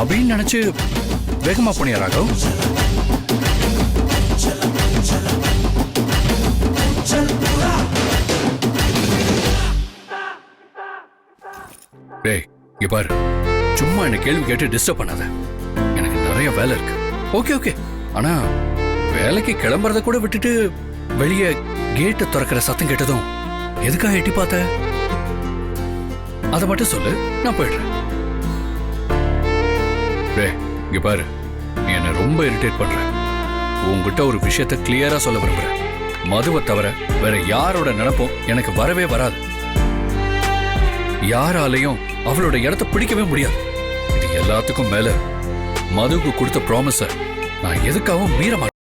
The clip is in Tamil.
அப்படின்னு நினைச்சு வேகமா போனியா ராகவ்? டேய் இங்க பாரு. சும்மா என்ன கேள்வி கேட்டு டிஸ்டர்ப் பண்ணாத. எனக்கு நிறைய வேலை இருக்கு. Okay okay. ஆனா வேலைக்கு கிளம்புறத கூட விட்டுட்டு வெளியே கேட்டு திறக்கிற சத்தம் கேட்டதும் எதுக்காக எட்டி பார்த்த? அதை மட்டும் சொல்லு நான் போயிடுறேன். டேய் இங்க பாரு. நீ என்ன ரொம்ப இரிட்டேட் பண்ற. உங்ககிட்ட ஒரு விஷயத்த கிளியரா சொல்ல விரும்புறேன். மதுவை தவிர வேற யாரோட நினைப்பும் எனக்கு வரவே வராது. யாராலையும் அவளோட இடத்த பிடிக்கவே முடியாது. இது எல்லாத்துக்கும் மேல மதுவுக்கு கொடுத்த ப்ராமிஸ நான் எதுக்காகவும் மீற மாட்டேன்.